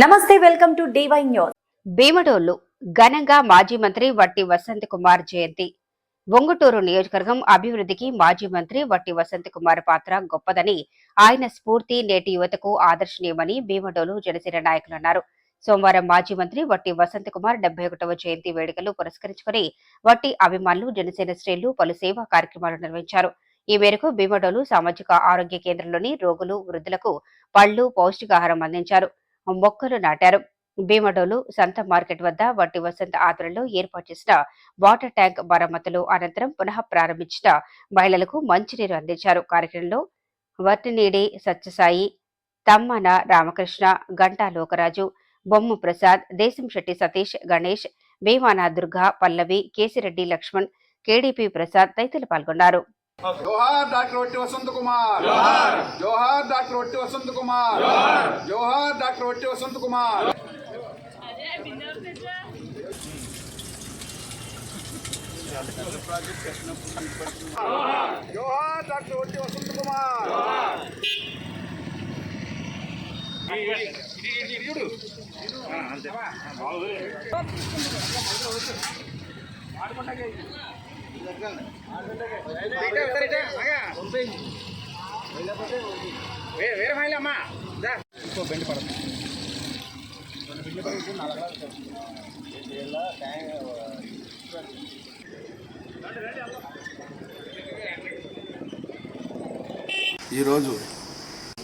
నమస్తే welcome to DY news. Bhimadolu ఘనంగా మాజీ మంత్రి వట్టి వసంత్ కుమార్ జయంతి. ఒంగుటూరు నియోజకవర్గం అభివృద్ధికి మాజీ మంత్రి వట్టి వసంత్ కుమార్ పాత్ర గొప్పదని ఆయన స్ఫూర్తి నేటి యువతకు ఆదర్శనీయమని భీమడోలు జనసేన నాయకులు అన్నారు. సోమవారం మాజీ మంత్రి వట్టి వసంత్ కుమార్ డెబ్బై ఒకటవ జయంతి వేడుకలు పురస్కరించుకుని వట్టి అభిమానులు జనసేన శ్రేణులు పలు సేవా కార్యక్రమాలు నిర్వహించారు. ఈ మేరకు భీమడోలు సామాజిక ఆరోగ్య కేంద్రంలోని రోగులు వృద్ధులకు పళ్ళు పౌష్టికాహారం అందించారు. మొక్కలు నాటారు. భీమడోలు సంత మార్కెట్ వద్ద వట్టి వసంత ఆధ్వర్యంలో ఏర్పాటు చేసిన వాటర్ ట్యాంక్ మరమ్మతులు అనంతరం పునః ప్రారంభించిన మహిళలకు మంచినీరు అందించారు. కార్యక్రమంలో వర్టినీడి సత్యసాయి తమ్మన రామకృష్ణ గంటా లోకరాజు బొమ్ము ప్రసాద్ దేశం శెట్టి సతీష్ గణేష్ భీమాన దుర్గా పల్లవి కేసిరెడ్డి లక్ష్మణ్ కేడీపీ ప్రసాద్ తదితరులు పాల్గొన్నారు. జోహార్ డాక్టర్ వసంత్ కుమార్ జోహార్! జోహార్ డాక్టర్ వసంత్ కుమార్ జోహార్! జోహార్ డాక్టర్ ఒట్టి వసంత్ కుమార్. జోహార్ డాక్టర్ ఒట్టి వసంత్ కుమార్. వేరే మహిళ అమ్మా. ఈరోజు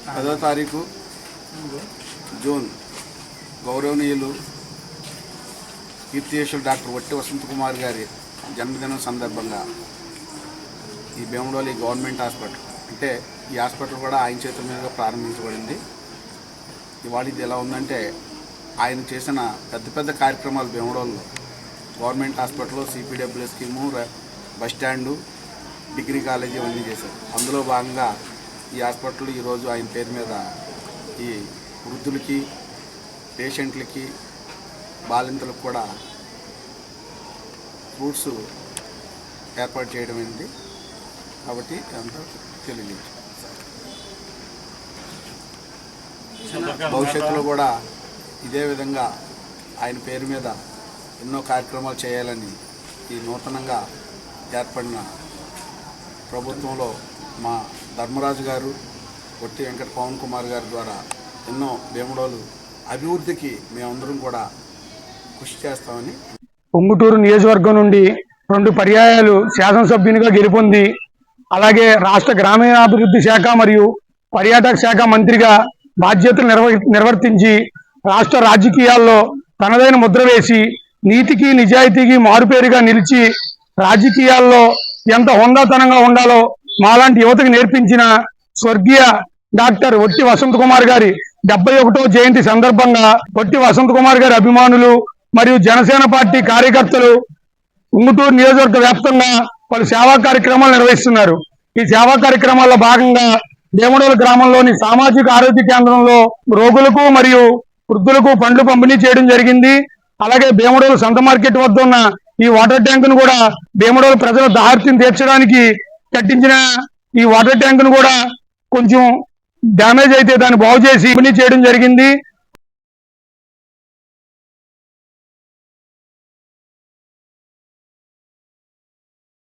పదో తారీఖు జూన్ గౌరవనీయులు కీర్తియేశ్వరు డాక్టర్ వట్టి వసంత్ కుమార్ గారి జన్మదినం సందర్భంగా ఈ భీమడోలి గవర్నమెంట్ హాస్పిటల్ అంటే ఈ హాస్పిటల్ కూడా ఆయన చేతుల మీదుగా ప్రారంభించబడింది. ఇవాళ ఇది ఎలా ఉందంటే ఆయన చేసిన పెద్ద పెద్ద కార్యక్రమాలు భీమడోల్లో government hospital CPW scheme bus stand degree college ఇవన్నీ చేశారు. అందులో భాగంగా ఈ హాస్పిటల్ ఈరోజు ఆయన పేరు మీద ఈ వృద్ధులకి పేషెంట్లకి బాలింతలకు కూడా ఫ్రూట్స్ ఏర్పాటు చేయడం అయింది కాబట్టి అంతా తెలియజేయచ్చు. భవిష్యత్తులో కూడా ఇదే విధంగా ఆయన పేరు మీద ఎన్నో కార్యక్రమాలు చేయాలని ఈ నూతనంగా ఏర్పడిన ప్రభుత్వంలో మా ధర్మరాజు గారు ఒట్టి వెంకట పవన్ కుమార్ గారి ద్వారా ఎన్నో భీమడోలు అభివృద్ధికి మేమందరం కూడా కృషి చేస్తామని పొంగుటూరు నియోజకవర్గం నుండి రెండు పర్యాయాలు శాసనసభ్యునిగా గెలుపొంది అలాగే రాష్ట్ర గ్రామీణాభివృద్ధి శాఖ మరియు పర్యాటక శాఖ మంత్రిగా బాధ్యతలు నిర్వ నిర్వర్తించి రాష్ట్ర రాజకీయాల్లో తనదైన ముద్ర వేసి నీతికి నిజాయితీకి మారుపేరుగా నిలిచి రాజకీయాల్లో ఎంత హుందాతనంగా ఉండాలో మాలాంటి యువతకు నేర్పించిన స్వర్గీయ డాక్టర్ ఒట్టి వసంత్ కుమార్ గారి డెబ్బై ఒకటో జయంతి సందర్భంగా ఒట్టి వసంత్ కుమార్ గారి అభిమానులు మరియు జనసేన పార్టీ కార్యకర్తలు ఉంగుటూరు నియోజకవర్గ వ్యాప్తంగా పలు సేవా కార్యక్రమాలు నిర్వహిస్తున్నారు. ఈ సేవా కార్యక్రమాల్లో భాగంగా దేమడోలు గ్రామంలోని సామాజిక ఆరోగ్య కేంద్రంలో రోగులకు మరియు వృద్ధులకు పండ్లు పంపిణీ చేయడం జరిగింది. అలాగే భీమడోలు సంత మార్కెట్ వద్ద ఉన్న ఈ వాటర్ ట్యాంక్ను కూడా భీమడోలు ప్రజల దాహార్తిని తీర్చడానికి కట్టించిన ఈ వాటర్ ట్యాంక్ను కూడా కొంచెం డ్యామేజ్ అయితే దాన్ని బాగు చేసి పంపిణీ చేయడం జరిగింది.